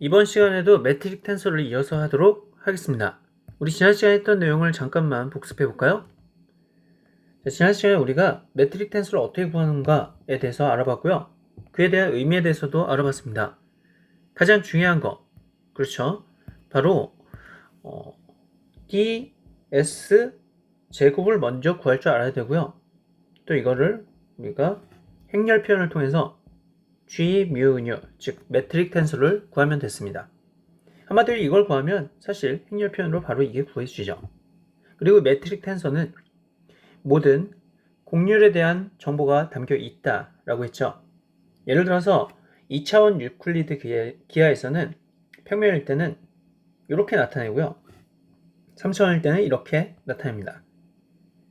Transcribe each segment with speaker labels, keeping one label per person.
Speaker 1: 이번 시간에도 매트릭 텐서를 이어서 하도록 하겠습니다. 우리 지난 시간에 했던 내용을 잠깐만 복습해 볼까요? 자, 지난 시간에 우리가 매트릭 텐서를 어떻게 구하는가에 대해서 알아봤고요. 그에 대한 의미에 대해서도 알아봤습니다. 가장 중요한 거, 그렇죠? 바로 어, ds 제곱을 먼저 구할 줄 알아야 되고요. 또 이거를 우리가 행렬 표현을 통해서 g, nu, 즉 매트릭 텐서를 구하면 됐습니다. 한마디로 이걸 구하면 사실 행렬 표현으로 바로 이게 구해지죠. 그리고 매트릭 텐서는 모든 곡률에 대한 정보가 담겨 있다라고 했죠. 예를 들어서 2차원 유클리드 기하, 에서는 평면일 때는 이렇게 나타내고요. 3차원일 때는 이렇게 나타냅니다.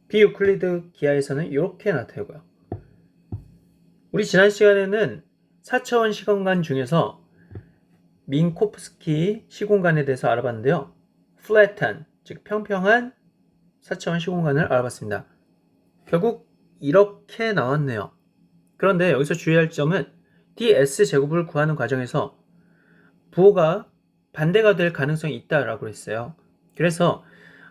Speaker 1: 비유클리드 기하에서는 이렇게 나타내고요. 우리 지난 시간에는 4차원 시공간 중에서 민코프스키 시공간에 대해서 알아봤는데요. 플랫한, 즉 평평한 4차원 시공간을 알아봤습니다. 결국 이렇게 나왔네요. 그런데 여기서 주의할 점은 ds 제곱을 구하는 과정에서 부호가 반대가 될 가능성이 있다라고 했어요. 그래서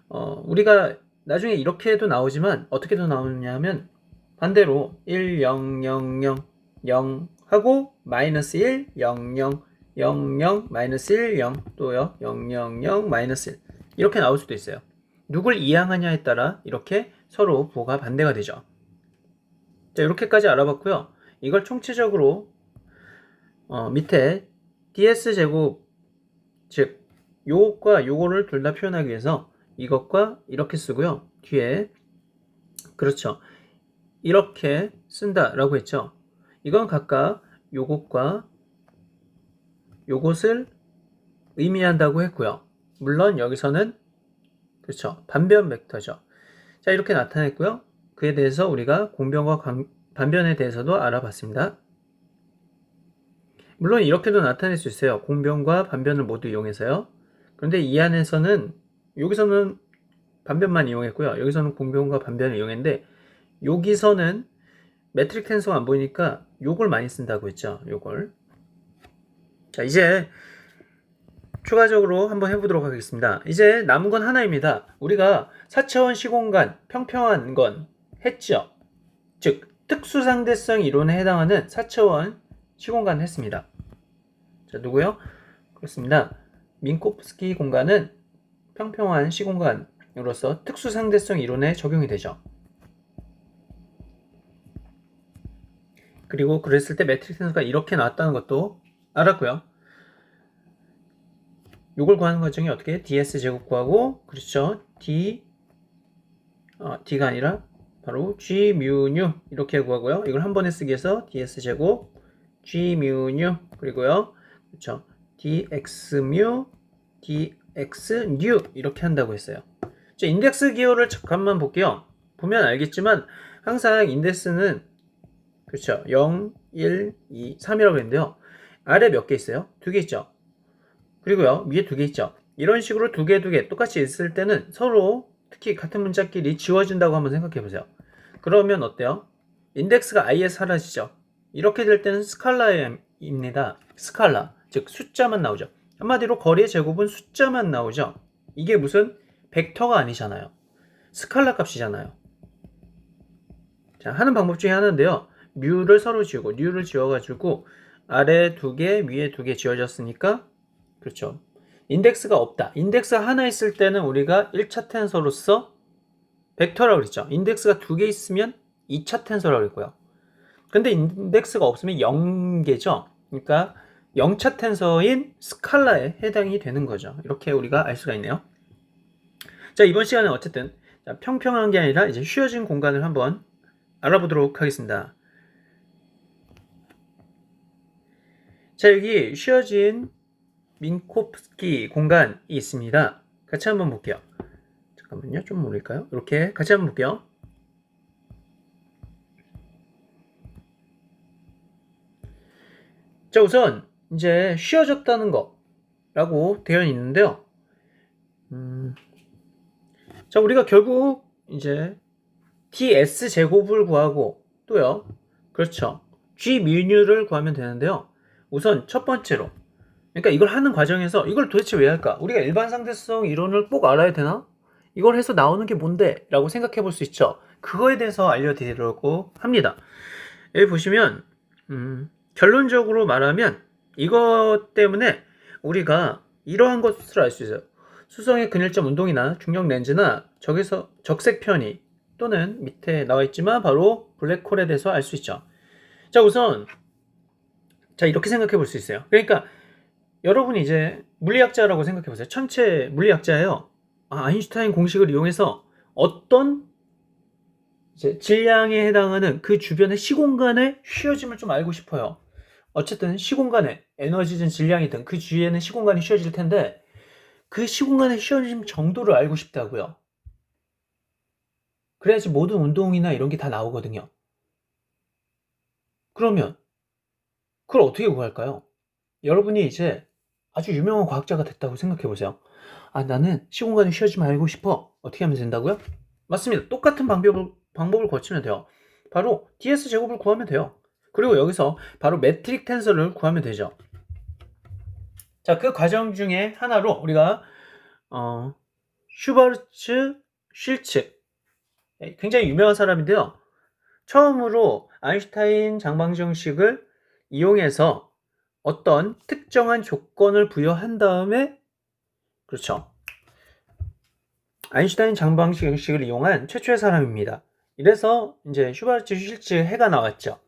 Speaker 1: 어, 우리가 나중에 이렇게도 나오지만 어떻게도 나오냐면 반대로 1, 0, 0, 0, 0 하고 마이너스 1, 0, 0, 0, 0, 마이너스 1, 0 또요 0, 0, 0, 마이너스 1 이렇게 나올 수도 있어요. 누굴 이항하냐에 따라 이렇게 서로 부호가 반대가 되죠. 자 이렇게까지 알아봤고요. 이걸 총체적으로 어, 밑에 ds 제곱 즉 요것과 요거를 둘 다 표현하기 위해서 이것과 이렇게 쓰고요. 뒤에 그렇죠. 이렇게 쓴다라고 했죠. 이건 각각 요것과 요것을 의미한다고 했고요. 물론 여기서는 그렇죠. 반변 벡터죠. 자, 이렇게 나타냈고요. 그에 대해서 우리가 공변과 관, 반변에 대해서도 알아봤습니다. 물론 이렇게도 나타낼 수 있어요. 공변과 반변을 모두 이용해서요. 그런데 이 안에서는 여기서는 반변만 이용했고요. 여기서는 공변과 반변을 이용했는데 여기서는 매트릭 텐서가 안 보이니까 요걸 많이 쓴다고 했죠. 요걸. 자, 이제 추가적으로 한번 해보도록 하겠습니다. 이제 남은 건 하나입니다. 우리가 4차원 시공간 평평한 건 했죠. 즉 특수상대성 이론에 해당하는 4차원 시공간 했습니다. 자, 누구요? 그렇습니다. 민코프스키 공간은 평평한 시공간으로서 특수상대성 이론에 적용이 되죠. 그리고 그랬을 때 매트릭 텐서가 이렇게 나왔다는 것도 알았고요. 이걸 구하는 과정이 어떻게 ds 제곱 구하고 그렇죠 d 어, d가 아니라 바로 g mu 이렇게 구하고요. 이걸 한 번에 쓰기 위해서 ds 제곱 g mu 그리고요. 그렇죠. dx mu dx nu 이렇게 한다고 했어요. 자, 인덱스 기호를 잠깐만 볼게요. 보면 알겠지만 항상 인덱스는 그렇죠. 0, 1, 2, 3이라고 했는데요. 아래 몇 개 있어요? 두 개 있죠. 그리고요. 위에 두 개 있죠. 이런 식으로 두 개, 두 개 똑같이 있을 때는 서로 특히 같은 문자끼리 지워진다고 한번 생각해 보세요. 그러면 어때요? 인덱스가 아예 사라지죠. 이렇게 될 때는 스칼라입니다. 스칼라. 즉 숫자만 나오죠. 한마디로 거리의 제곱은 숫자만 나오죠. 이게 무슨 벡터가 아니잖아요. 스칼라 값이잖아요. 자, 하는 방법 중에 하나인데요. 뮤를 서로 지우고 뉴를 지워가지고 아래 두 개, 위에 두 개 지워졌으니까 그렇죠. 인덱스가 없다. 인덱스가 하나 있을 때는 우리가 1차 텐서로서 벡터라고 그랬죠. 인덱스가 두 개 있으면 2차 텐서라고 그랬고요. 근데 인덱스가 없으면 0개죠. 그러니까 0차 텐서인 스칼라에 해당이 되는 거죠. 이렇게 우리가 알 수가 있네요. 자, 이번 시간은 어쨌든 평평한 게 아니라 이제 쉬어진 공간을 한번 알아보도록 하겠습니다. 자, 여기 쉬어진 민코프스키 공간이 있습니다. 같이 한번 볼게요. 잠깐만요. 좀 모를까요? 이렇게 같이 한번 볼게요. 자, 우선 이제 쉬어졌다는 거 라고 되어 있는데요. 음, 자, 우리가 결국 이제 ds 제곱을 구하고 또요. 그렇죠. g 미뉴를 구하면 되는데요. 우선 첫 번째로 그러니까 이걸 하는 과정에서 이걸 도대체 왜 할까? 우리가 일반 상대성 이론을 꼭 알아야 되나? 이걸 해서 나오는 게 뭔데? 라고 생각해 볼 수 있죠. 그거에 대해서 알려드리려고 합니다. 여기 보시면 음, 결론적으로 말하면 이것 때문에 우리가 이러한 것을 알 수 있어요. 수성의 근일점 운동이나 중력 렌즈나 적에서 적색 편의 또는 밑에 나와 있지만 바로 블랙홀에 대해서 알 수 있죠. 자 우선 자 이렇게 생각해 볼 수 있어요. 그러니까 여러분이 이제 물리학자라고 생각해 보세요. 천체 물리학자예요. 아, 아인슈타인 공식을 이용해서 어떤 질량에 해당하는 그 주변의 시공간의 휘어짐을 좀 알고 싶어요. 어쨌든 시공간에 에너지든 질량이든 그 주위에는 시공간이 휘어질 텐데 그 시공간의 휘어짐 정도를 알고 싶다고요. 그래야지 모든 운동이나 이런 게 다 나오거든요. 그러면 그걸 어떻게 구할까요? 여러분이 이제 아주 유명한 과학자가 됐다고 생각해 보세요. 아, 나는 시공간의 휘어짐 알고 싶어. 어떻게 하면 된다고요? 맞습니다. 똑같은 방법을, 방법을 거치면 돼요. 바로 ds 제곱을 구하면 돼요. 그리고 여기서 바로 매트릭 텐서를 구하면 되죠. 자, 그 과정 중에 하나로 우리가 어, 슈버츠 쉴츠 굉장히 유명한 사람인데요. 처음으로 아인슈타인 장방정식을 이용해서 어떤 특정한 조건을 부여한 다음에 그렇죠. 아인슈타인 장방식을 이용한 최초의 사람입니다. 이래서 이제 슈바르츠 쉴츠 해가 나왔죠.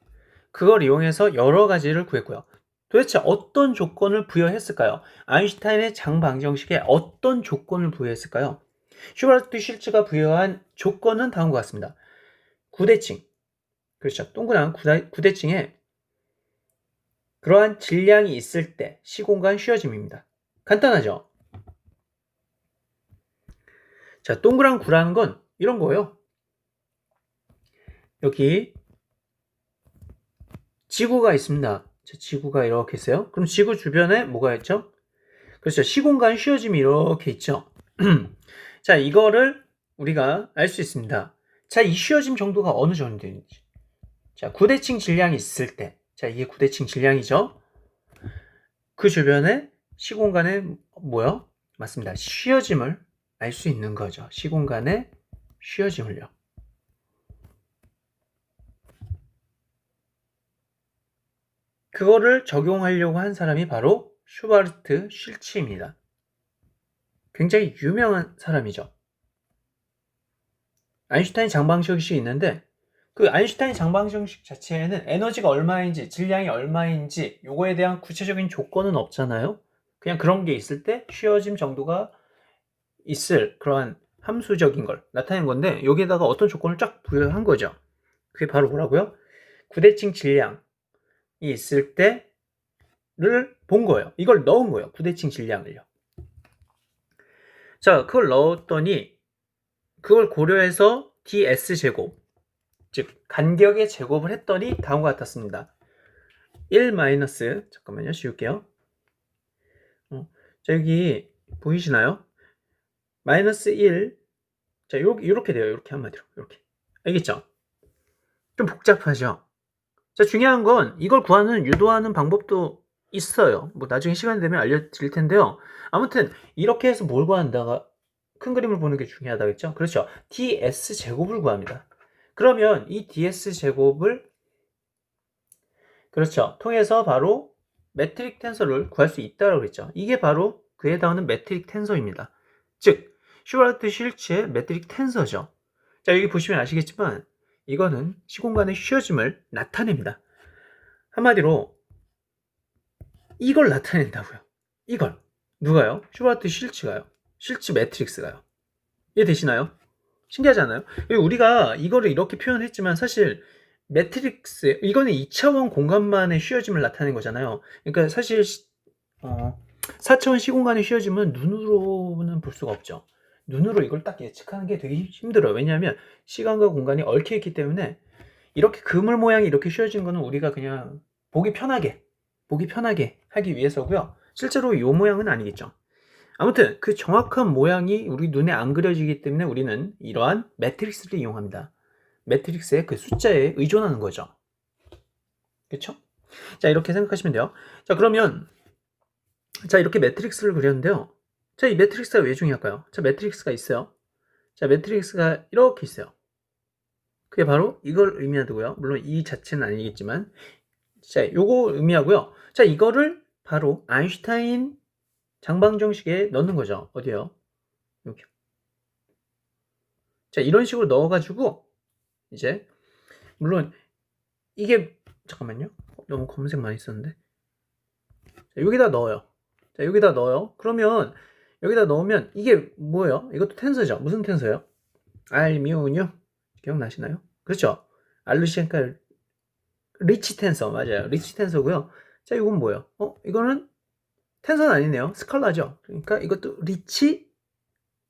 Speaker 1: 그걸 이용해서 여러 가지를 구했고요. 도대체 어떤 조건을 부여했을까요? 아인슈타인의 장방정식에 어떤 조건을 부여했을까요? 슈바르트 쉴츠가 부여한 조건은 다음과 같습니다. 구대칭. 그렇죠. 동그란 구대칭에 그러한 질량이 있을 때 시공간 휘어짐입니다. 간단하죠? 자, 동그란 구라는 건 이런 거예요. 여기 지구가 있습니다. 자, 지구가 이렇게 있어요. 그럼 지구 주변에 뭐가 있죠? 그렇죠. 시공간 휘어짐이 이렇게 있죠. 자, 이거를 우리가 알 수 있습니다. 자, 이 휘어짐 정도가 어느 정도인지. 자, 구대칭 질량이 있을 때. 자, 이게 구대칭 질량이죠. 그 주변에 시공간에 뭐요? 맞습니다. 휘어짐을 알 수 있는 거죠. 시공간의 휘어짐을요. 그거를 적용하려고 한 사람이 바로 슈바르트 쉴츠입니다. 굉장히 유명한 사람이죠. 아인슈타인 장방정식이 있는데 그 아인슈타인 장방정식 자체에는 에너지가 얼마인지 질량이 얼마인지 요거에 대한 구체적인 조건은 없잖아요. 그냥 그런 게 있을 때 휘어짐 정도가 있을 그러한 함수적인 걸 나타낸 건데 여기에다가 어떤 조건을 쫙 부여한 거죠. 그게 바로 뭐라고요? 구대칭 질량이 있을 때를 본 거예요. 이걸 넣은 거예요. 구대칭 질량을요. 자, 그걸 넣었더니 그걸 고려해서 ds 제곱 즉 간격의 제곱을 했더니 다음과 같았습니다. 1 마이너스 잠깐만요. 씌울게요. 어, 자, 여기 보이시나요? 마이너스 1 자, 요, 요렇게 돼요. 요렇게 한마디로. 요렇게. 알겠죠? 좀 복잡하죠? 자, 중요한 건 이걸 구하는 유도하는 방법도 있어요. 뭐 나중에 시간 되면 알려드릴 텐데요. 아무튼 이렇게 해서 뭘 구한다가 큰 그림을 보는 게 중요하다겠죠? 그렇죠. ds 제곱을 구합니다. 그러면 이 ds 제곱을 그렇죠. 통해서 바로 매트릭 텐서를 구할 수 있다고 그랬죠. 이게 바로 그에 해당하는 매트릭 텐서입니다. 즉 슈바르트 쉴츠의 매트릭 텐서죠. 자 여기 보시면 아시겠지만 이거는 시공간의 휘어짐을 나타냅니다. 한마디로 이걸 나타낸다고요. 이걸 누가요? 슈바르트 쉴츠가요. 쉴츠 매트릭스가요. 이해되시나요? 신기하지 않아요? 우리가 이거를 이렇게 표현했지만 사실 매트릭스 이거는 2차원 공간만의 휘어짐을 나타낸 거잖아요. 그러니까 사실 어, 4차원 시공간의 휘어짐은 눈으로는 볼 수가 없죠. 눈으로 이걸 딱 예측하는 게 되게 힘들어요. 왜냐하면 시간과 공간이 얽혀 있기 때문에 이렇게 그물 모양이 이렇게 휘어진 거는 우리가 그냥 보기 편하게 보기 편하게 하기 위해서고요. 실제로 이 모양은 아니겠죠. 아무튼 그 정확한 모양이 우리 눈에 안 그려지기 때문에 우리는 이러한 매트릭스를 이용합니다. 매트릭스의 그 숫자에 의존하는 거죠. 그렇죠? 자 이렇게 생각하시면 돼요. 자 그러면 자, 이렇게 매트릭스를 그렸는데요. 자, 이 매트릭스가 왜 중요할까요? 자, 매트릭스가 있어요. 자, 매트릭스가 이렇게 있어요. 그게 바로 이걸 의미하고요. 물론 이 자체는 아니겠지만, 자, 요거 의미하고요. 자, 이거를 바로 아인슈타인 장방정식에 넣는 거죠. 어디요? 여기. 자, 이런 식으로 넣어가지고, 이제, 물론, 이게, 잠깐만요. 너무 검색 많이 썼는데. 자, 여기다 넣어요. 자, 여기다 넣어요. 그러면, 여기다 넣으면, 이게 뭐예요? 이것도 텐서죠. 무슨 텐서예요? 알미우뉴. 기억나시나요? 그렇죠? 알루시엔카 리치 텐서. 맞아요. 리치 텐서고요. 자, 이건 뭐예요? 어, 이거는 텐서는 아니네요. 스칼라죠. 그러니까 이것도 리치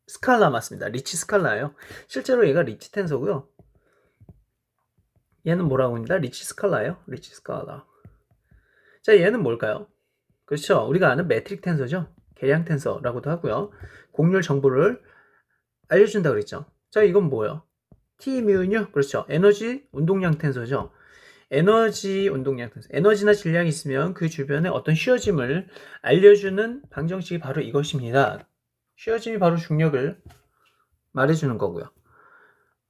Speaker 1: 스칼라 맞습니다. 리치 스칼라예요. 실제로 얘가 리치 텐서고요. 얘는 뭐라고 합니다? 리치 스칼라예요. 리치 스칼라. 자, 얘는 뭘까요? 그렇죠. 우리가 아는 매트릭 텐서죠. 계량 텐서라고도 하고요. 곡률 정보를 알려준다 그랬죠. 자, 이건 뭐예요? T 뮤는요. 그렇죠. 에너지 운동량 텐서죠. 에너지 운동량. 에너지나 질량이 있으면 그 주변에 어떤 쉬어짐을 알려주는 방정식이 바로 이것입니다. 쉬어짐이 바로 중력을 말해주는 거고요.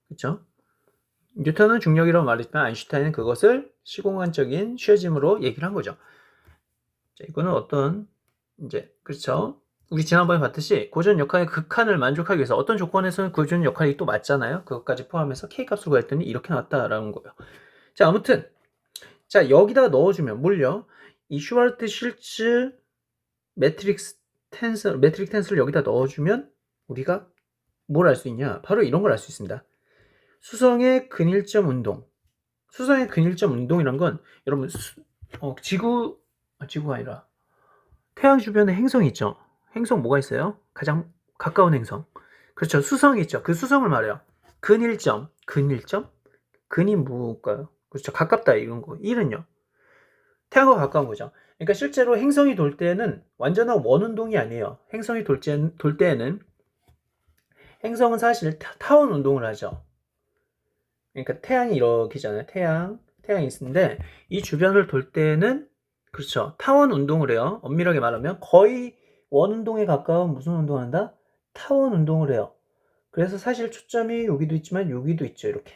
Speaker 1: 그렇죠? 뉴턴은 중력이라고 말했지만 아인슈타인은 그것을 시공간적인 쉬어짐으로 얘기를 한 거죠. 자, 이거는 어떤 이제 그렇죠. 우리 지난번에 봤듯이 고전 역할의 극한을 만족하기 위해서 어떤 조건에서는 고전 역할이 또 맞잖아요. 그것까지 포함해서 K 값을 구했더니 이렇게 나왔다라는 거예요. 자, 아무튼 자 여기다 넣어주면 뭘요? 이 슈와르트 실츠 매트릭스 텐서 매트릭 텐서를 여기다 넣어주면 우리가 뭘 알 수 있냐? 바로 이런 걸 알 수 있습니다. 수성의 근일점 운동. 수성의 근일점 운동이란 건 여러분 수, 어, 지구 아, 지구가 아니라 태양 주변에 행성이 있죠. 행성 뭐가 있어요? 가장 가까운 행성. 그렇죠. 수성이 있죠. 그 수성을 말해요. 근일점, 근일점, 근이 뭘까요? 그렇죠. 가깝다 이런 거. 1은요. 태양과 가까운 거죠. 그러니까 실제로 행성이 돌 때는 완전한 원운동이 아니에요. 행성이 돌, 때, 돌 때에는 행성은 사실 타, 원 운동을 하죠. 그러니까 태양이 이렇게잖아요. 태양, 태양이 있는데 이 주변을 돌 때는 그렇죠. 타원 운동을 해요. 엄밀하게 말하면 거의 원 운동에 가까운 무슨 운동을 한다? 타원 운동을 해요. 그래서 사실 초점이 여기도 있지만 여기도 있죠. 이렇게.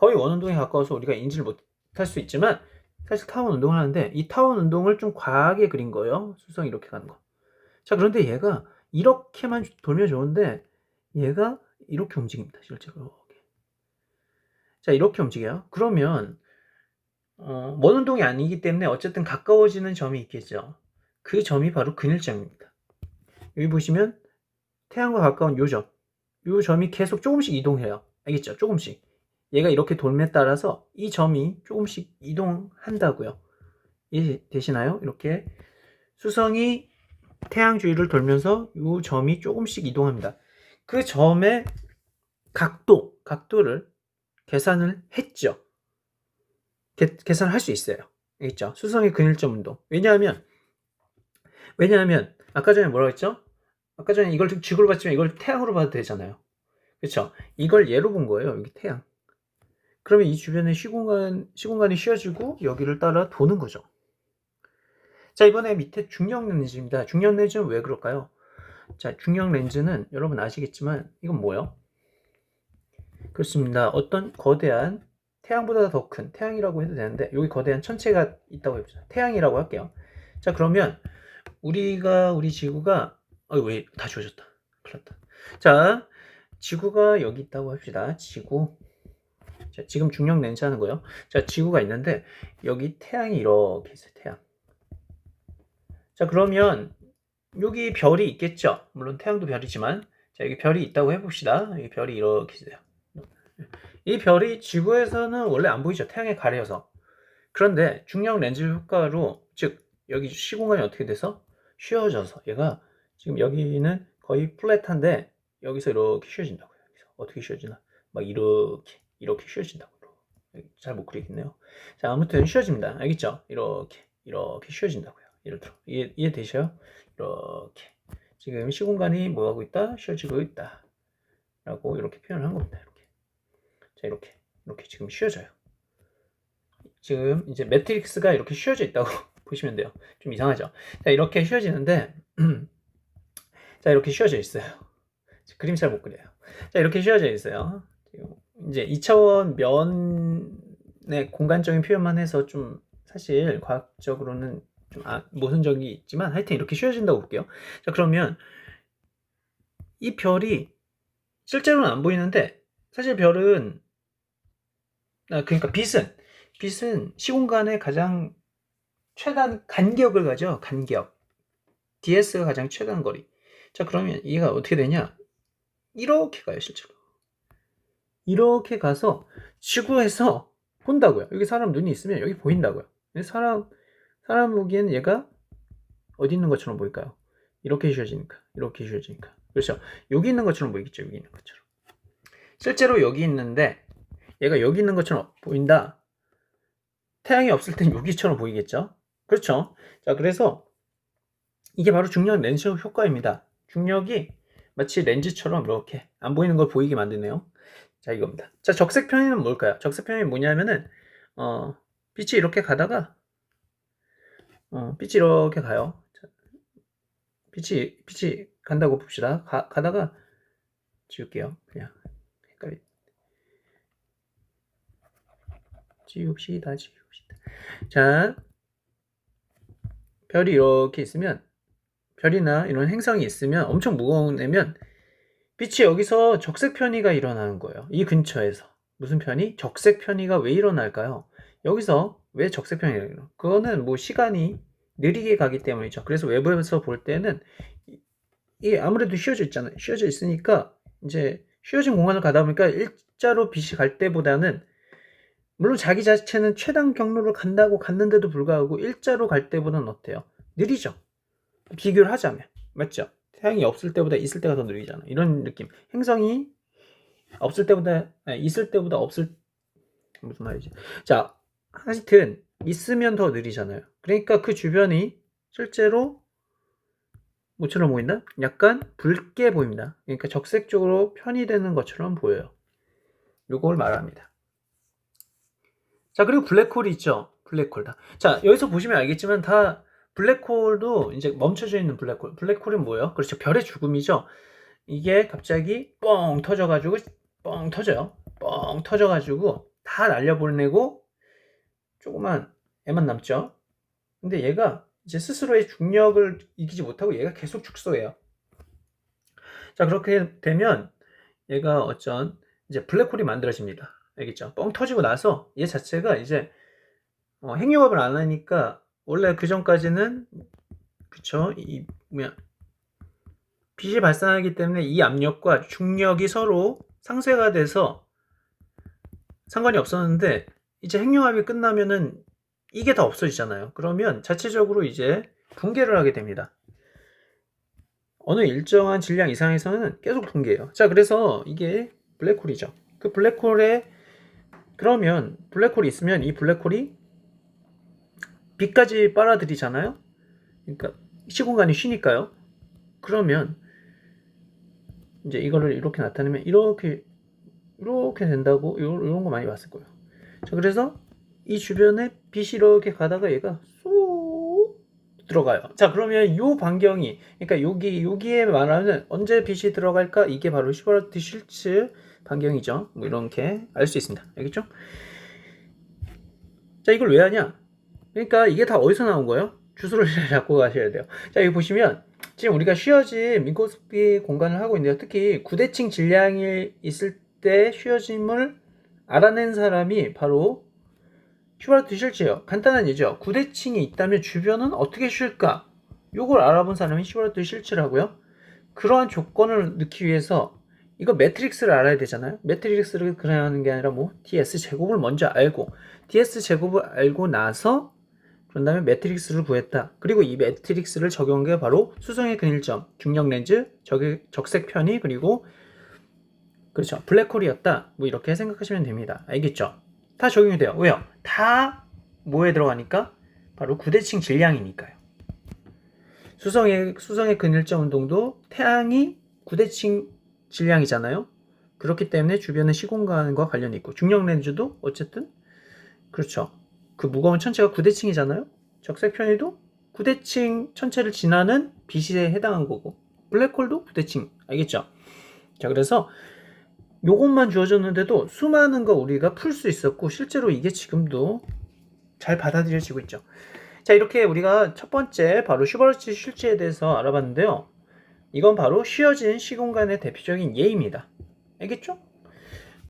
Speaker 1: 거의 원 운동에 가까워서 우리가 인지를 못할 수 있지만 사실 타원 운동을 하는데 이 타원 운동을 좀 과하게 그린 거예요. 수성 이렇게 가는 거. 자, 그런데 얘가 이렇게만 돌면 좋은데 얘가 이렇게 움직입니다. 실제로. 자, 이렇게 움직여요. 그러면 어, 먼 운동이 아니기 때문에 어쨌든 가까워지는 점이 있겠죠. 그 점이 바로 근일점입니다. 여기 보시면 태양과 가까운 요 점. 요 점이 계속 조금씩 이동해요. 알겠죠? 조금씩. 얘가 이렇게 돌에 따라서 이 점이 조금씩 이동한다고요. 이해되시나요? 이렇게 수성이 태양 주위를 돌면서 이 점이 조금씩 이동합니다. 그 점의 각도, 각도를 계산을 했죠. 계, 계산을 할수 있어요. 알겠죠? 수성의 근일점 운동. 왜냐하면, 왜냐하면, 아까 전에 뭐라고 했죠? 아까 전에 이걸 지구로 봤지만 이걸 태양으로 봐도 되잖아요. 그렇죠? 이걸 예로 본 거예요. 여기 태양. 그러면 이 주변에 시공간, 시공간이 쉬어지고 여기를 따라 도는 거죠. 자, 이번에 밑에 중력 렌즈입니다. 중력 렌즈는 왜 그럴까요? 자, 중력 렌즈는 여러분 아시겠지만 이건 뭐예요? 그렇습니다. 어떤 거대한 태양보다 더 큰 태양이라고 해도 되는데 여기 거대한 천체가 있다고 해보자. 태양이라고 할게요. 자, 그러면 우리가 우리 지구가 어왜다 지워졌다. 큰일 났다. 자, 지구가 여기 있다고 합시다. 지구. 자, 지금 중력 렌즈 하는 거예요. 자, 지구가 있는데 여기 태양이 이렇게 있어요. 태양. 자, 그러면 여기 별이 있겠죠. 물론 태양도 별이지만 자, 여기 별이 있다고 해봅시다. 여기 별이 이렇게 있어요. 이 별이 지구에서는 원래 안 보이죠. 태양에 가려서. 그런데 중력 렌즈 효과로 즉 여기 시공간이 어떻게 돼서 쉬어져서 얘가 지금 여기는 거의 플랫한데 여기서 이렇게 쉬어진다고요. 어떻게 쉬어지나? 막 이렇게 이렇게 쉬어진다고. 잘 못 그리겠네요. 자 아무튼 쉬어집니다. 알겠죠? 이렇게 이렇게 쉬어진다고요. 예를 들어 이해, 이해되셔요? 이렇게 지금 시공간이 뭐하고 있다? 쉬어지고 있다. 라고 이렇게 표현을 한 겁니다. 이렇게. 자 이렇게 이렇게 지금 쉬어져요. 지금 이제 매트릭스가 이렇게 쉬어져 있다고 보시면 돼요. 좀 이상하죠? 자, 이렇게 휘어지는데, 자, 이렇게 휘어져 있어요. 그림 잘 못 그려요. 자, 이렇게 휘어져 있어요. 이제 2차원 면의 공간적인 표현만 해서 좀 사실 과학적으로는 좀 아, 모순적이 있지만 하여튼 이렇게 휘어진다고 볼게요. 자, 그러면 이 별이 실제로는 안 보이는데 사실 별은 아, 그러니까 빛은 빛은 시공간의 가장 최단 간격을 가져 간격. ds가 가장 최단 거리. 자 그러면 얘가 어떻게 되냐? 이렇게 가요 실제로 이렇게 가서 지구에서 본다고요. 여기 사람 눈이 있으면 여기 보인다고요. 사람 사람 보기에는 얘가 어디 있는 것처럼 보일까요? 이렇게 휘어지니까 이렇게 휘어지니까. 그렇죠 여기 있는 것처럼 보이겠죠 여기 있는 것처럼. 실제로 여기 있는데 얘가 여기 있는 것처럼 보인다. 태양이 없을 땐 여기처럼 보이겠죠? 그렇죠? 자 그래서 이게 바로 중력 렌즈 효과입니다. 중력이 마치 렌즈처럼 이렇게 안 보이는 걸 보이게 만드네요 자 이겁니다. 자 적색 편의는 뭘까요? 적색 편이 뭐냐면은 어 빛이 이렇게 가다가 어 빛이 이렇게 가요. 자, 빛이 빛이 간다고 봅시다. 가, 가다가 지울게요. 그냥 헷갈리 지웁시다 지웁시다. 자 별이 이렇게 있으면 별이나 이런 행성이 있으면 엄청 무거운 애면 빛이 여기서 적색 편의가 일어나는 거예요. 이 근처에서. 무슨 편의? 적색 편의가 왜 일어날까요? 여기서 왜 적색 편의가 일어나? 그거는 뭐 시간이 느리게 가기 때문이죠. 그래서 외부에서 볼 때는 이게 아무래도 휘어져 있잖아요. 휘어져 있으니까 이제 휘어진 공간을 가다 보니까 일자로 빛이 갈 때보다는 물론 자기 자체는 최단 경로를 간다고 갔는데도 불구하고 일자로 갈 때보다는 어때요? 느리죠. 비교를 하자면 맞죠? 태양이 없을 때보다 있을 때가 더 느리잖아. 이런 느낌. 행성이 없을 때보다 아니, 있을 때보다 없을 무슨 말이지? 자, 하여튼 있으면 더 느리잖아요. 그러니까 그 주변이 실제로 뭐처럼 보인다? 약간 붉게 보입니다. 그러니까 적색 쪽으로 편의되는 것처럼 보여요. 요걸 말합니다. 자, 그리고 블랙홀이 있죠. 블랙홀 다. 자, 여기서 보시면 알겠지만 다 블랙홀도 이제 멈춰져 있는 블랙홀. 블랙홀은 뭐예요? 그렇죠. 별의 죽음이죠. 이게 갑자기 뻥 터져가지고 뻥 터져요. 뻥 터져가지고 다 날려보내고 조그만 애만 남죠. 근데 얘가 이제 스스로의 중력을 이기지 못하고 얘가 계속 축소해요. 자 그렇게 되면 얘가 어쩐 이제 블랙홀이 만들어집니다. 알겠죠? 뻥 터지고 나서 얘 자체가 이제 어, 핵융합을 안 하니까 원래 그 전까지는 그쵸 이 뭐야 빛이 발산하기 때문에 이 압력과 중력이 서로 상쇄가 돼서 상관이 없었는데 이제 핵융합이 끝나면은 이게 다 없어지잖아요. 그러면 자체적으로 이제 붕괴를 하게 됩니다. 어느 일정한 질량 이상에서는 계속 붕괴해요. 자, 그래서 이게 블랙홀이죠. 그 블랙홀에 그러면 블랙홀이 있으면 이 블랙홀이 빛까지 빨아들이잖아요. 그러니까 시공간이 쉬니까요. 그러면 이제 이거를 이렇게 나타내면 이렇게 이렇게 된다고 이런, 거 많이 봤을 거예요. 자, 그래서 이 주변에 빛이 이렇게 가다가 얘가 쏙 들어가요. 자, 그러면 요 반경이 그러니까 여기 여기에 말하는 언제 빛이 들어갈까? 이게 바로 슈버트 실츠 반경이죠. 뭐 이렇게 알 수 있습니다. 알겠죠? 자, 이걸 왜 하냐? 그러니까 이게 다 어디서 나온 거예요? 주소를 잡고 가셔야 돼요. 자, 여기 보시면 지금 우리가 쉬어진 민코스피 공간을 하고 있는데요. 특히 구대칭 질량이 있을 때 쉬어짐을 알아낸 사람이 바로 슈바르트 실츠예요. 간단한 예죠. 구대칭이 있다면 주변은 어떻게 쉴까? 요걸 알아본 사람이 슈바르트 실츠라고요. 그러한 조건을 넣기 위해서 이거 매트릭스를 알아야 되잖아요. 매트릭스를 그냥 하는 게 아니라 뭐 ds 제곱을 먼저 알고 ds 제곱을 알고 나서 그런 다음에 매트릭스를 구했다. 그리고 이 매트릭스를 적용한 게 바로 수성의 근일점, 중력 렌즈, 적, 적색 편의, 그리고 그렇죠. 블랙홀이었다. 뭐 이렇게 생각하시면 됩니다. 알겠죠? 다 적용이 돼요. 왜요? 다 뭐에 들어가니까? 바로 구대칭 질량이니까요. 수성의, 수성의 근일점 운동도 태양이 구대칭 질량이잖아요. 그렇기 때문에 주변의 시공간과 관련이 있고 중력 렌즈도 어쨌든 그렇죠. 그 무거운 천체가 구대칭이잖아요. 적색 편의도 구대칭 천체를 지나는 빛에 해당한 거고 블랙홀도 구대칭 알겠죠? 자 그래서 요것만 주어졌는데도 수많은 거 우리가 풀 수 있었고 실제로 이게 지금도 잘 받아들여지고 있죠. 자 이렇게 우리가 첫 번째 바로 슈버르츠 실체에 대해서 알아봤는데요. 이건 바로 쉬어진 시공간의 대표적인 예입니다. 알겠죠?